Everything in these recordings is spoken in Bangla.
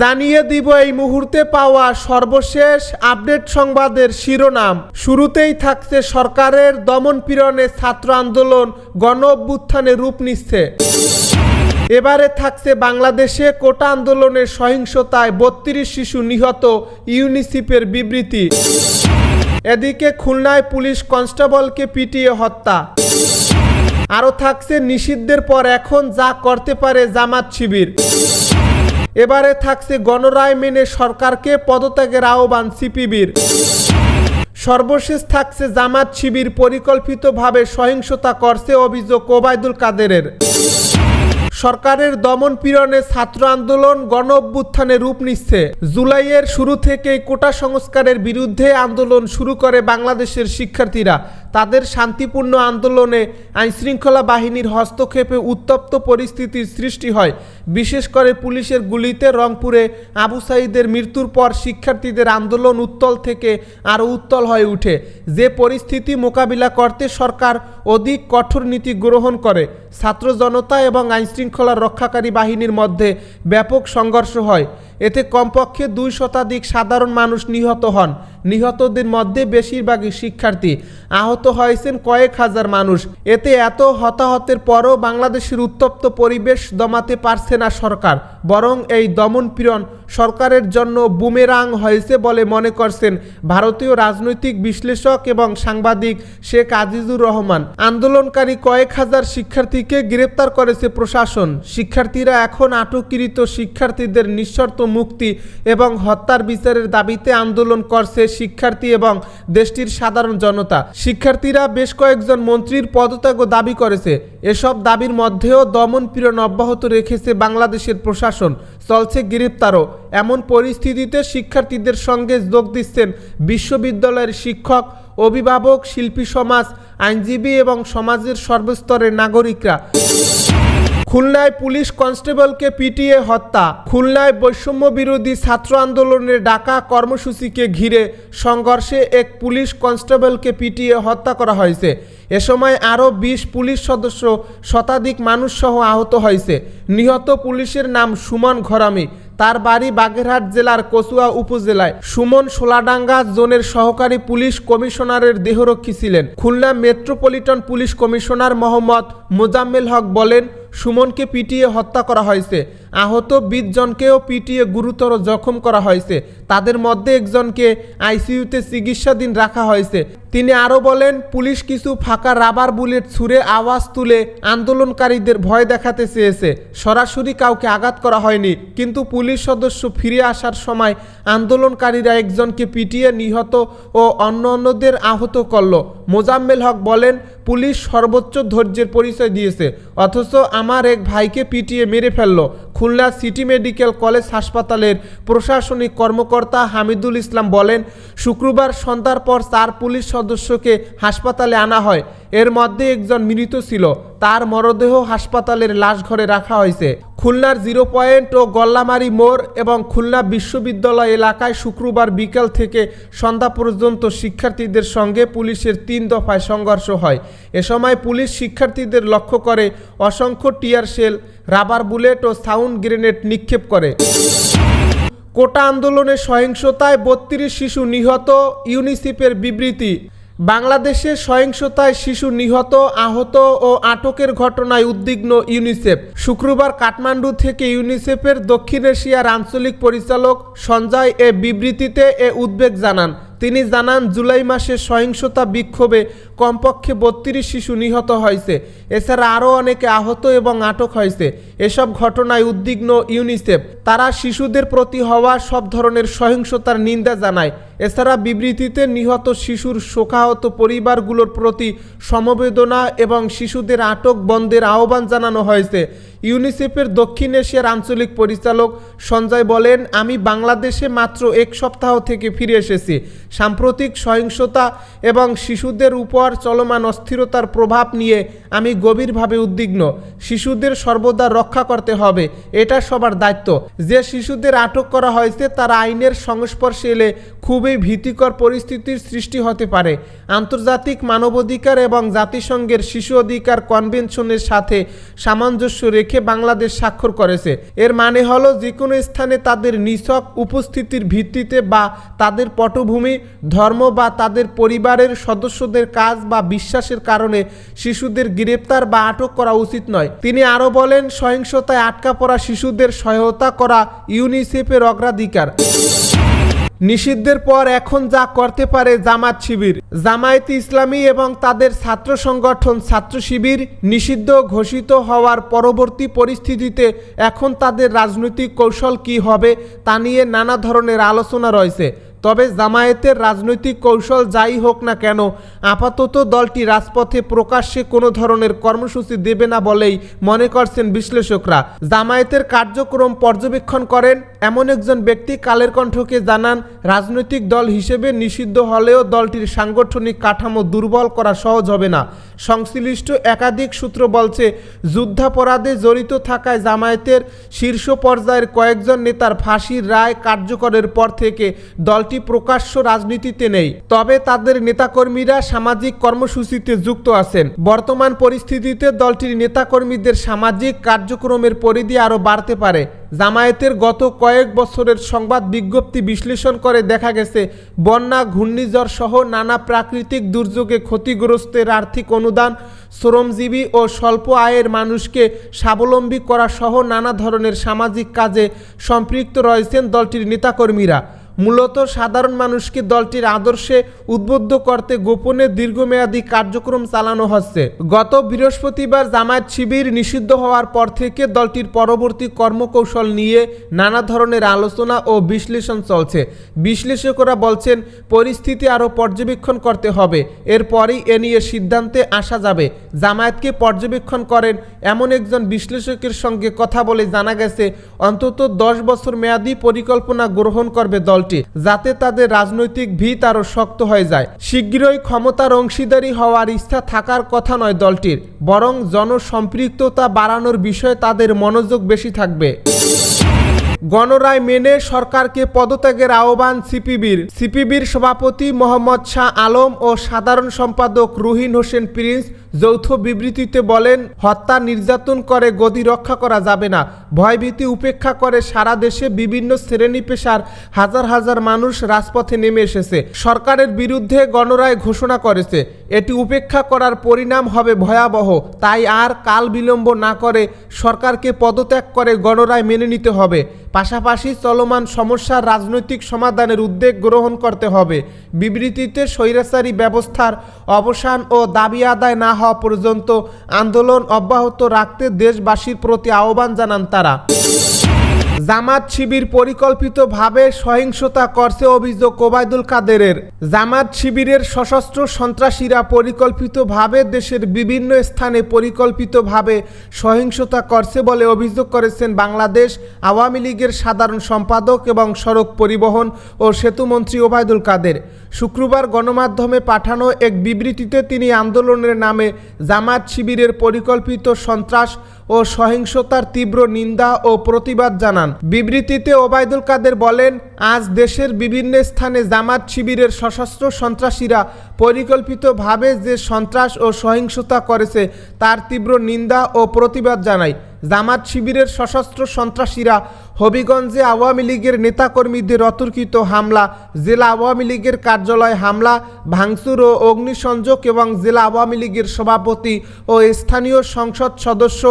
জানিয়ে দিব এই মুহূর্তে পাওয়া সর্বশেষ আপডেট সংবাদের শিরোনাম। শুরুতেই থাকছে সরকারের দমনপীড়নে ছাত্র আন্দোলন গণ অভ্যুত্থানে রূপ নিচ্ছে। এবারে থাকছে বাংলাদেশে কোটা আন্দোলনের সহিংসতায় বত্রিশ শিশু নিহত ইউনিসিফের বিবৃতি। এদিকে খুলনায় পুলিশ কনস্টেবলকে পিটিয়ে হত্যা। আরও থাকছে নিষিদ্ধের পর এখন যা করতে পারে জামাত শিবির। এবারে থাকছে গণরায় মেনে সরকারকে পদত্যাগের আহ্বান সিপিবির। সর্বশেষ থাকছে জামাত শিবির পরিকল্পিতভাবে সহিংসতা করছে অভিযোগ ওবায়দুল কাদেরের। সরকারের দমন পীড়নে ছাত্র আন্দোলন গণ অভ্যুত্থানে রূপ নিচ্ছে। জুলাইয়ের শুরু থেকেই কোটা সংস্কারের বিরুদ্ধে আন্দোলন শুরু করে বাংলাদেশের শিক্ষার্থীরা। তাদের শান্তিপূর্ণ আন্দোলনে আইনশৃঙ্খলা বাহিনীর হস্তক্ষেপে উত্তপ্ত পরিস্থিতির সৃষ্টি হয়। বিশেষ করে পুলিশের গুলিতে রংপুরে আবু সাইদের মৃত্যুর পর শিক্ষার্থীদের আন্দোলন উত্তল থেকে আরও উত্তল হয়ে উঠে। যে পরিস্থিতি মোকাবিলা করতে সরকার অধিক কঠোর নীতি গ্রহণ করে, ছাত্র জনতা এবং আইনশৃঙ্খলা রক্ষাকারী বাহিনীর মধ্যে ব্যাপক সংঘর্ষ হয়। এতে কমপক্ষে দুই শতাধিক সাধারণ মানুষ নিহত হন। নিহতদের মধ্যে বেশিরভাগই শিক্ষার্থী। আহত হয়েছেন কয়েক হাজার মানুষ। এতে এত হতাহতের পরও বাংলাদেশের উত্তপ্ত পরিবেশ দমাতে পারছে না সরকার, বরং এই দমন পীড়ন সরকারের জন্য বুমেরাং হয়েছে বলে মনে করছেন ভারতীয় রাজনৈতিক বিশ্লেষক এবং সাংবাদিক শেখ আজিজুর রহমান। আন্দোলনকারী কয়েক হাজার শিক্ষার্থীকে গ্রেপ্তার করেছে প্রশাসন। শিক্ষার্থীরা এখন আটককৃত শিক্ষার্থীদের নিঃশর্ত মুক্তি এবং হত্যার বিচারের দাবিতে আন্দোলন করছে শিক্ষার্থী এবং দেশটির সাধারণ জনতা। শিক্ষার্থীরা বেশ কয়েকজন মন্ত্রীর পদত্যাগও দাবি করেছে। এসব দাবির মধ্যেও দমন পীড়ন অব্যাহত রেখেছে বাংলাদেশের প্রশাসন। চলছে গ্রেপ্তারও। এমন পরিস্থিতিতে শিক্ষার্থীদের সঙ্গে যোগ দিচ্ছেন বিশ্ববিদ্যালয়ের শিক্ষক, অভিভাবক, শিল্পী সমাজ, আইনজীবী এবং সমাজের সর্বস্তরের নাগরিকরা। খুলনায় পুলিশ কনস্টেবলকে পিটিয়ে হত্যা। খুলনায় বৈষম্য বিরোধী ছাত্র আন্দোলনের ডাকা কর্মসূচিকে ঘিরে সংঘর্ষে এক পুলিশ কনস্টেবলকে পিটিয়ে হত্যা করা হয়েছে। এ সময় আরও বিশ পুলিশ সদস্য শতাধিক মানুষসহ আহত হয়েছে। নিহত পুলিশের নাম সুমন ঘরামি। তার বাড়ি বাগেরহাট জেলার কচুয়া উপজেলায়। সুমন সোলাডাঙ্গা জোনের সহকারী পুলিশ কমিশনারের দেহরক্ষী ছিলেন। Khulna metropolitan police commissioner Mohammad Mozammel Haque বলেন, সুমনকে পিটিয়ে হত্যা করা হয়েছে। আহত বিশ জনকেও পিটিয়ে গুরুতর জখম করা হয়েছে। তাদের মধ্যে একজনকে আইসিইউতে চিকিৎসাধীন রাখা হয়েছে। তিনি আরও বলেন, পুলিশ কিছু ফাঁকা রাবার বুলেট ছুঁড়ে আওয়াজ তুলে আন্দোলনকারীদের ভয় দেখাতে চেয়েছে। সরাসরি কাউকে আঘাত করা হয়নি। কিন্তু পুলিশ সদস্য ফিরে আসার সময় আন্দোলনকারীরা একজনকে পিটিয়ে নিহত ও অন্য অন্যদের আহত করল। মোজাম্মেল হক বলেন, পুলিশ সর্বোচ্চ ধৈর্যের পরিচয় দিয়েছে। অথচ আমার এক ভাইকে পিটিয়ে মেরে ফেলল। খুলনা সিটি মেডিকেল কলেজ হাসপাতালের প্রশাসনিক কর্মকর্তা হামিদুল ইসলাম বলেন, শুক্রবার সন্ধ্যার পর চার পুলিশ সদস্যকে হাসপাতালে আনা হয়। এর মধ্যে একজন মৃত ছিল। তার মরদেহ হাসপাতালের লাশঘরে রাখা হয়েছে। খুলনার জিরো পয়েন্ট ও গল্লামারি মোড় এবং খুলনা বিশ্ববিদ্যালয় এলাকায় শুক্রবার বিকাল থেকে সন্ধ্যা পর্যন্ত শিক্ষার্থীদের সঙ্গে পুলিশের তিন দফায় সংঘর্ষ হয়। এ সময় পুলিশ শিক্ষার্থীদের লক্ষ্য করে অসংখ্য টিয়ার শেল, রাবার বুলেট ও সাউন্ড গ্রেনেড নিক্ষেপ করে। কোটা আন্দোলনে সহিংসতায় বত্রিশ শিশু নিহত, ইউনিসেফের বিবৃতি। বাংলাদেশে সহিংসতায় শিশু নিহত, আহত ও আটকের ঘটনায় উদ্বিগ্ন ইউনিসেফ। শুক্রবার কাঠমান্ডু থেকে ইউনিসেফের দক্ষিণ এশিয়ার আঞ্চলিক পরিচালক সঞ্জয় এ বিবৃতিতে এ উদ্বেগ জানান। তিনি জানান, জুলাই মাসে সহিংসতা বিক্ষোভে কমপক্ষে বত্রিশ শিশু নিহত হয়েছে। এছাড়া আরও অনেকে আহত এবং আটক হয়েছে। এসব ঘটনায় উদ্বিগ্ন ইউনিসেফ। তারা শিশুদের প্রতি হওয়া সব ধরনের সহিংসতার নিন্দা জানায়। এছাড়া বিবৃতিতে নিহত শিশুর শোকাহত পরিবারগুলোর প্রতি সমবেদনা এবং শিশুদের আটক বন্ধের আহ্বান জানানো হয়েছে। ইউনিসেফের দক্ষিণ এশিয়ার আঞ্চলিক পরিচালক সঞ্জয় বলেন, আমি বাংলাদেশে মাত্র এক সপ্তাহ থেকে ফিরে এসেছি। সাম্প্রতিক সহিংসতা এবং শিশুদের উপর চলমান অস্থিরতার প্রভাব নিয়ে আমি গভীরভাবে উদ্বিগ্ন। শিশুদের সর্বদা রক্ষা করতে হবে, এটা সবার দায়িত্ব। যে শিশুদের আটক করা হয়েছে, তারা আইনের সংস্পর্শে এলে খুবই ভীতিকর পরিস্থিতির সৃষ্টি হতে পারে। আন্তর্জাতিক মানবাধিকার এবং জাতিসংঘের শিশু অধিকার কনভেনশনের সাথে সামঞ্জস্য রেখে রেখে বাংলাদেশ স্বাক্ষর করেছে। এর মানে হলো যে কোনো স্থানে তাদের নিছক উপস্থিতির ভিত্তিতে বা তাদের পটভূমি, ধর্ম বা তাদের পরিবারের সদস্যদের কাজ বা বিশ্বাসের কারণে শিশুদের গ্রেপ্তার বা আটক করা উচিত নয়। তিনি আরও বলেন, সহিংসতায় আটকা পড়া শিশুদের সহায়তা করা ইউনিসেফের অগ্রাধিকার। নিষিদ্ধের পর এখন যা করতে পারে জামাত শিবির। জামায়াতে ইসলামী এবং তাদের ছাত্র সংগঠন ছাত্র শিবির নিষিদ্ধ ঘোষিত হওয়ার পরবর্তী পরিস্থিতিতে এখন তাদের রাজনৈতিক কৌশল কি হবে তা নিয়ে নানা ধরনের আলোচনা রয়েছে। তবে জামায়াতের রাজনৈতিক কৌশল যাই হোক না কেন, আপাতত দলটি রাজপথে প্রকাশ্যে কোনো ধরনের কর্মসূচি দেবে না বলেই মনে করছেন বিশ্লেষকরা। জামায়াতের কার্যক্রম পর্যবেক্ষণ করেন এমন একজন ব্যক্তি কালের কণ্ঠকে জানান, রাজনৈতিক দল হিসেবে নিষিদ্ধ হলেও দলটির সাংগঠনিক কাঠামো দুর্বল করা সহজ হবে না। সংশ্লিষ্ট একাধিক সূত্র বলছে, যুদ্ধাপরাধে জড়িত থাকায় জামায়াতের শীর্ষ পর্যায়ের কয়েকজন নেতার ফাঁসির রায় কার্যকরের পর থেকে দলটি প্রকাশ্য রাজনীতিতে নেই। তবে তাদের নেতাকর্মীরা সামাজিক কর্মসূচিতে যুক্ত আছেন। বর্তমান পরিস্থিতিতে দলটির নেতাকর্মীদের সামাজিক কার্যক্রমের পরিধি আরও বাড়তে পারে। জামায়াতের গত কয়েক বছরের সংবাদ বিজ্ঞপ্তি বিশ্লেষণ করে দেখা গেছে, বন্যা, ঘূর্ণিঝড় সহ নানা প্রাকৃতিক দুর্যোগে ক্ষতিগ্রস্তের আর্থিক অনুদান, শ্রমজীবী ও স্বল্প আয়ের মানুষকে স্বাবলম্বী করা সহ নানা ধরনের সামাজিক কাজে সম্পৃক্ত রয়েছেন দলটির নেতাকর্মীরা। মূলত সাধারণ মানুষকে দলটির আদর্শে উদ্বুদ্ধ করতে গোপনে দীর্ঘমেয়াদী কার্যক্রম চালানো হচ্ছে। গত বৃহস্পতিবার জামায়াত শিবির নিষিদ্ধ হওয়ার পর থেকে দলটির পরবর্তী কর্মকৌশল নিয়ে নানা ধরনের আলোচনা ও বিশ্লেষণ চলছে। বিশ্লেষকরা বলছেন, পরিস্থিতি আরও পর্যবেক্ষণ করতে হবে। এরপরই এ নিয়ে সিদ্ধান্তে আসা যাবে। জামায়াতকে পর্যবেক্ষণ করেন এমন একজন বিশ্লেষকের সঙ্গে কথা বলে জানা গেছে, অন্তত দশ বছর মেয়াদী পরিকল্পনা গ্রহণ করবে দলটি। যাতে তাদের রাজনৈতিক ভিত আরও শক্ত হয়ে যায়। শীঘ্রই ক্ষমতার অংশীদারি হওয়ার ইচ্ছা থাকার কথা নয় দলটির, বরং জনসম্পৃক্ততা বাড়ানোর বিষয়ে তাদের মনোযোগ বেশি থাকবে। গণরায় মেনে সরকারকে পদত্যাগের আহ্বান সিপিবির। সিপিবির সভাপতি মোহাম্মদ শাহ আলম ও সাধারণ সম্পাদক রুহিন হোসেন প্রিন্স যৌথ বিবৃতিতে বলেন, হত্যা নির্যাতন করে, গদি রক্ষা করা যাবে না। ভয়ভীতি উপেক্ষা করে সারা দেশে বিভিন্ন শ্রেণি পেশার হাজার হাজার মানুষ রাজপথে নেমে এসেছে। সরকারের বিরুদ্ধে গণরায় ঘোষণা করেছে। এটি উপেক্ষা করার পরিণাম হবে ভয়াবহ। তাই আর কাল বিলম্ব না করে সরকারকে পদত্যাগ করে গণরায় মেনে নিতে হবে। পাশাপাশি চলমান সমস্যার রাজনৈতিক সমাধানের উদ্যোগ গ্রহণ করতে হবে। বিবৃতিতে স্বৈরাচারী ব্যবস্থার অবসান ও দাবি আদায় না হওয়া পর্যন্ত আন্দোলন অব্যাহত রাখতে দেশবাসীর প্রতি আহ্বান জানান তারা। জামাত শিবির পরিকল্পিতভাবে সহিংসতা করছে অভিযোগ ওবায়দুল কাদেরের। জামাত শিবিরের সশস্ত্র সন্ত্রাসীরা পরিকল্পিতভাবে দেশের বিভিন্ন স্থানে পরিকল্পিতভাবে সহিংসতা করছে বলে অভিযোগ করেছেন বাংলাদেশ আওয়ামী লীগের সাধারণ সম্পাদক এবং সড়ক পরিবহন ও সেতুমন্ত্রী ওবায়দুল কাদের। শুক্রবার গণমাধ্যমে পাঠানো এক বিবৃতিতে তিনি আন্দোলনের নামে জামাত শিবিরের পরিকল্পিত সন্ত্রাস ও সহিংসতার তীব্র নিন্দা ও প্রতিবাদ জানান। বিবৃতিতে ওবায়দুল কাদের বলেন, আজ দেশের বিভিন্ন স্থানে জামাত শিবিরের সশস্ত্র সন্ত্রাসীরা পরিকল্পিতভাবে যে সন্ত্রাস ও সহিংসতা করেছে, তার তীব্র নিন্দা ও প্রতিবাদ জানায়। জামাত শিবিরের সশস্ত্র সন্ত্রাসীরা হবিগঞ্জে আওয়ামী লীগের নেতাকর্মীদের অতর্কিত হামলা, জেলা আওয়ামী লীগের কার্যালয় হামলা, ভাঙচুর ও অগ্নিসংযোগ এবং জেলা আওয়ামী লীগের সভাপতি ও স্থানীয় সংসদ সদস্য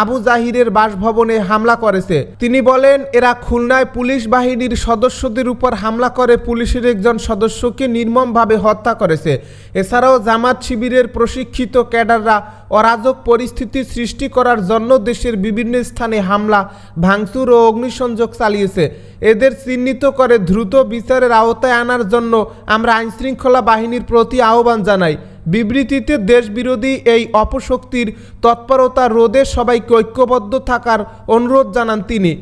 আবু জাহিরের বাসভবনে হামলা করেছে। তিনি বলেন, এরা খুলনায় পুলিশ বাহিনীর সদস্যদের উপর হামলা করে পুলিশের একজন সদস্যকে নির্মমভাবে হত্যা করেছে। এছাড়াও জামাত শিবিরের প্রশিক্ষিত ক্যাডাররা অরাজক পরিস্থিতি সৃষ্টি করার জন্য দেশের বিভিন্ন স্থানে হামলা, ভাঙচুর ও অগ্নিসংযোগ চালিয়েছে। এদের চিহ্নিত করে দ্রুত বিচারের আওতায় আনার জন্য আমরা আইনশৃঙ্খলা বাহিনীর প্রতি আহ্বান জানাই। বিবৃতিতে দেশবিরোধী এই অপশক্তির তৎপরতা রোধে সবাইকে ঐক্যবদ্ধ থাকার অনুরোধ জানান তিনি।